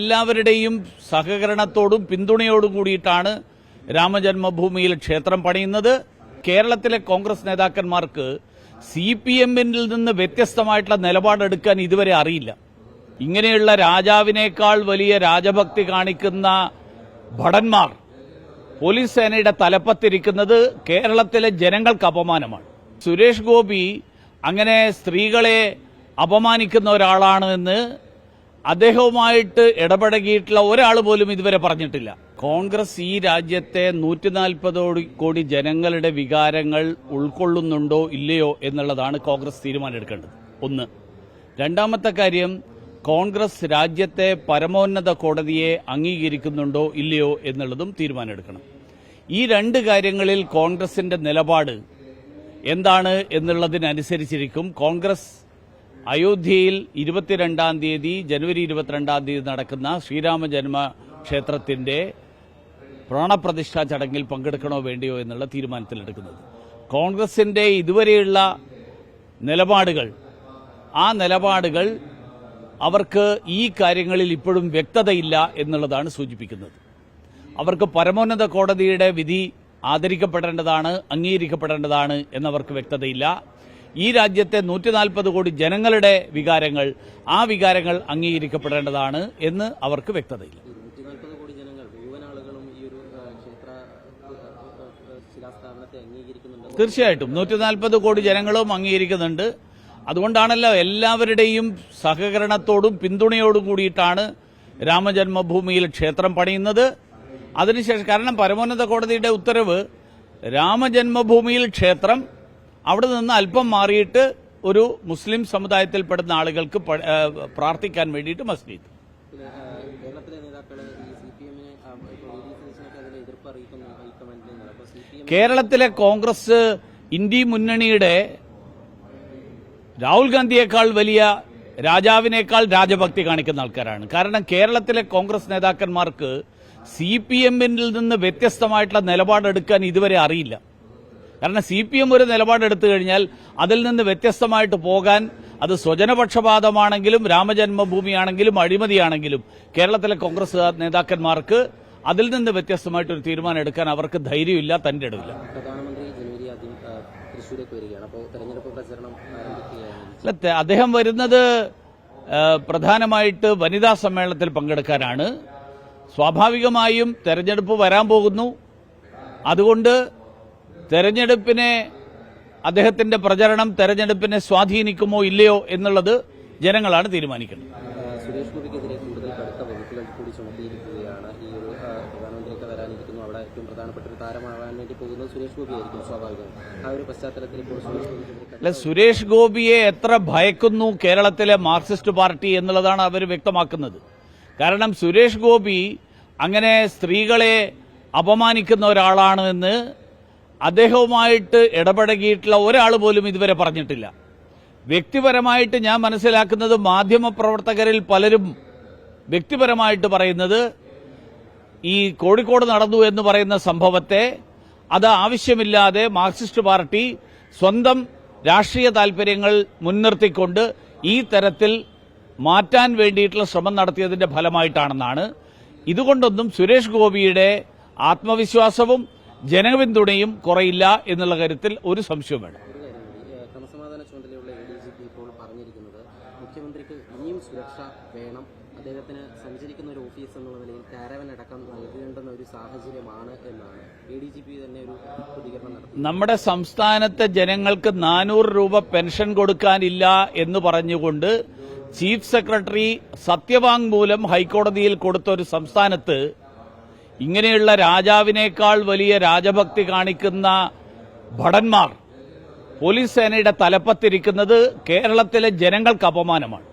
എല്ലാവരുടെയും സഹകരണത്തോടും പിന്തുണയോടും കൂടിയിട്ടാണ് രാമജന്മഭൂമിയിൽ ക്ഷേത്രം പണിയുന്നത്. കേരളത്തിലെ കോൺഗ്രസ് നേതാക്കന്മാർക്ക് സി പി എമ്മിൽ നിന്ന് വ്യത്യസ്തമായിട്ടുള്ള നിലപാടെടുക്കാൻ ഇതുവരെ അറിയില്ല. ഇങ്ങനെയുള്ള രാജാവിനേക്കാൾ വലിയ രാജഭക്തി കാണിക്കുന്ന ഭടന്മാർ പോലീസ് സേനയുടെ തലപ്പത്തിരിക്കുന്നത് കേരളത്തിലെ ജനങ്ങൾക്ക് അപമാനമാണ്. സുരേഷ് ഗോപി അങ്ങനെ സ്ത്രീകളെ അപമാനിക്കുന്ന ഒരാളാണ് എന്ന് അദ്ദേഹവുമായിട്ട് ഇടപഴകിയിട്ടുള്ള ഒരാൾ പോലും ഇതുവരെ പറഞ്ഞിട്ടില്ല. കോൺഗ്രസ് ഈ രാജ്യത്തെ നൂറ്റി നാൽപ്പത് കോടി ജനങ്ങളുടെ വികാരങ്ങൾ ഉൾക്കൊള്ളുന്നുണ്ടോ ഇല്ലയോ എന്നുള്ളതാണ് കോൺഗ്രസ് തീരുമാനമെടുക്കേണ്ടത്. ഒന്ന്. രണ്ടാമത്തെ കാര്യം കോൺഗ്രസ് രാജ്യത്തെ പരമോന്നത കോടതിയെ അംഗീകരിക്കുന്നുണ്ടോ ഇല്ലയോ എന്നുള്ളതും തീരുമാനമെടുക്കണം. ഈ രണ്ട് കാര്യങ്ങളിൽ കോൺഗ്രസിന്റെ നിലപാട് എന്താണ് എന്നുള്ളതിനനുസരിച്ചിരിക്കും. കോൺഗ്രസ് അയോധ്യയിൽ ഇരുപത്തിരണ്ടാം തീയതി ജനുവരി ഇരുപത്തിരണ്ടാം തീയതി നടക്കുന്ന ശ്രീരാമ ജന്മ ക്ഷേത്രത്തിന്റെ പ്രാണപ്രതിഷ്ഠാ ചടങ്ങിൽ പങ്കെടുക്കണോ വേണ്ടിയോ എന്നുള്ള തീരുമാനത്തിലെടുക്കുന്നത്. കോൺഗ്രസിന്റെ ഇതുവരെയുള്ള നിലപാടുകൾ ആ നിലപാടുകൾ അവർക്ക് ഈ കാര്യങ്ങളിൽ ഇപ്പോഴും വ്യക്തതയില്ല എന്നുള്ളതാണ് സൂചിപ്പിക്കുന്നത്. അവർക്ക് പരമോന്നത കോടതിയുടെ വിധി ആദരിക്കപ്പെടേണ്ടതാണ് അംഗീകരിക്കപ്പെടേണ്ടതാണ് എന്നവർക്ക് വ്യക്തതയില്ല. ഈ രാജ്യത്തെ നൂറ്റി നാൽപ്പത് കോടി ജനങ്ങളുടെ വികാരങ്ങൾ ആ വികാരങ്ങൾ അംഗീകരിക്കപ്പെടേണ്ടതാണ് എന്ന് അവർക്ക് വ്യക്തതയില്ല. തീർച്ചയായിട്ടും. നൂറ്റി നാൽപ്പത് കോടി ജനങ്ങളും അംഗീകരിക്കുന്നുണ്ട്. അതുകൊണ്ടാണല്ലോ എല്ലാവരുടെയും സഹകരണത്തോടും പിന്തുണയോടും കൂടിയിട്ടാണ് രാമജന്മഭൂമിയിൽ ക്ഷേത്രം പണിയുന്നത്. അതിനുശേഷം കാരണം പരമോന്നത കോടതിയുടെ ഉത്തരവ് രാമജന്മഭൂമിയിൽ ക്ഷേത്രം അവിടെ നിന്ന് അല്പം മാറിയിട്ട് ഒരു മുസ്ലിം സമുദായത്തിൽപ്പെടുന്ന ആളുകൾക്ക് പ്രാർത്ഥിക്കാൻ വേണ്ടിയിട്ട് മസ്ജിദ്. കേരളത്തിലെ കോൺഗ്രസ് ഇന്ത്യ മുന്നണിയുടെ രാഹുൽ ഗാന്ധിയേക്കാൾ വലിയ രാജാവിനേക്കാൾ രാജഭക്തി കാണിക്കുന്ന ആൾക്കാരാണ്. കാരണം കേരളത്തിലെ കോൺഗ്രസ് നേതാക്കന്മാർക്ക് സി പി എമ്മിൽ നിന്ന് വ്യത്യസ്തമായിട്ടുള്ള നിലപാടെടുക്കാൻ ഇതുവരെ അറിയില്ല. കാരണം സി പി എം ഒരു നിലപാടെടുത്തു കഴിഞ്ഞാൽ അതിൽ നിന്ന് വ്യത്യസ്തമായിട്ട് പോകാൻ അത് സ്വജനപക്ഷപാതമാണെങ്കിലും രാമജന്മഭൂമിയാണെങ്കിലും അഴിമതിയാണെങ്കിലും കേരളത്തിലെ കോൺഗ്രസ് നേതാക്കന്മാർക്ക് അതിൽ നിന്ന് വ്യത്യസ്തമായിട്ടൊരു തീരുമാനം എടുക്കാൻ അവർക്ക് ധൈര്യമില്ല തന്റെ ഇടമില്ല അല്ല അദ്ദേഹം വരുന്നത് പ്രധാനമായിട്ട് വനിതാ സമ്മേളനത്തിൽ പങ്കെടുക്കാനാണ്. സ്വാഭാവികമായും തെരഞ്ഞെടുപ്പ് വരാൻ പോകുന്നു. അതുകൊണ്ട് തെരഞ്ഞെടുപ്പിനെ അദ്ദേഹത്തിന്റെ പ്രചരണം തെരഞ്ഞെടുപ്പിനെ സ്വാധീനിക്കുമോ ഇല്ലയോ എന്നുള്ളത് ജനങ്ങളാണ് തീരുമാനിക്കുന്നത്. സുരേഷ് ഗോപിക്കെതിരെ കൂടുതൽ കടുത്ത വകുപ്പുകൾ കൂടി ചുമത്തിയിരിക്കുകയാണ്. ഈ ഒരു പ്രധാനമന്ത്രിയൊക്കെ വരാനിരിക്കുന്നു. അവിടെ ഏറ്റവും പ്രധാനപ്പെട്ട ഒരു വേണ്ടി പോകുന്നത് സുരേഷ് ഗോപി ആയിരിക്കും സ്വാഭാവികം. ആ ഒരു പശ്ചാത്തലത്തിൽ ഇപ്പോൾ സുരേഷ് ഗോപിക്കെതിരെ അല്ല സുരേഷ് ഗോപിയെ എത്ര ഭയക്കുന്നു കേരളത്തിലെ മാർക്സിസ്റ്റ് പാർട്ടി എന്നുള്ളതാണ് അവർ വ്യക്തമാക്കുന്നത്. കാരണം സുരേഷ് ഗോപി അങ്ങനെ സ്ത്രീകളെ അപമാനിക്കുന്ന ഒരാളാണ് എന്ന് അദ്ദേഹവുമായിട്ട് ഇടപഴകിയിട്ടുള്ള ഒരാൾ പോലും ഇതുവരെ പറഞ്ഞിട്ടില്ല. വ്യക്തിപരമായിട്ട് ഞാൻ മനസ്സിലാക്കുന്നത് മാധ്യമപ്രവർത്തകരിൽ പലരും വ്യക്തിപരമായിട്ട് പറയുന്നത് ഈ കോഴിക്കോട് നടന്നു എന്ന് പറയുന്ന സംഭവത്തെ അത് ആവശ്യമില്ലാതെ മാർക്സിസ്റ്റ് പാർട്ടി സ്വന്തം രാഷ്ട്രീയ താൽപര്യങ്ങൾ മുൻനിർത്തിക്കൊണ്ട് ഈ തരത്തിൽ മാറ്റാൻ വേണ്ടിയിട്ടുള്ള ശ്രമം നടത്തിയതിന്റെ ഫലമായിട്ടാണെന്നാണ്. ഇതുകൊണ്ടൊന്നും സുരേഷ് ഗോപിയുടെ ആത്മവിശ്വാസവും ജനപിന്തുണയും കുറയില്ല എന്നുള്ള കാര്യത്തിൽ ഒരു സംശയവും വേണം ക്രമസമാധാന ചുമതലയുള്ള എ ഡി ജി പി ഇപ്പോൾ പറഞ്ഞിരിക്കുന്നത് മുഖ്യമന്ത്രിക്ക് ഇനിയും സുരക്ഷ വേണം. അദ്ദേഹത്തിന് സഞ്ചരിക്കുന്ന ഒരു ഓഫീസ് എന്നുള്ള നിലയിൽ കാരവൻ അടക്കം നൽകേണ്ടുന്ന ഒരു സാഹചര്യമാണ് എന്നാണ് എ ഡി ജി പി തന്നെ ഒരു പ്രതികരണം നടത്തി നമ്മുടെ സംസ്ഥാനത്തെ ജനങ്ങൾക്ക് നാനൂറ് രൂപ പെൻഷൻ കൊടുക്കാനില്ല എന്ന് പറഞ്ഞുകൊണ്ട് ചീഫ് സെക്രട്ടറി സത്യവാങ്മൂലം ഹൈക്കോടതിയിൽ കൊടുത്ത ഒരു സംസ്ഥാനത്ത് ഇങ്ങനെയുള്ള രാജാവിനേക്കാൾ വലിയ രാജഭക്തി കാണിക്കുന്ന ഭടന്മാർ പോലീസ് സേനയുടെ തലപ്പത്തിരിക്കുന്നത് കേരളത്തിലെ ജനങ്ങൾക്ക് അപമാനമാണ്.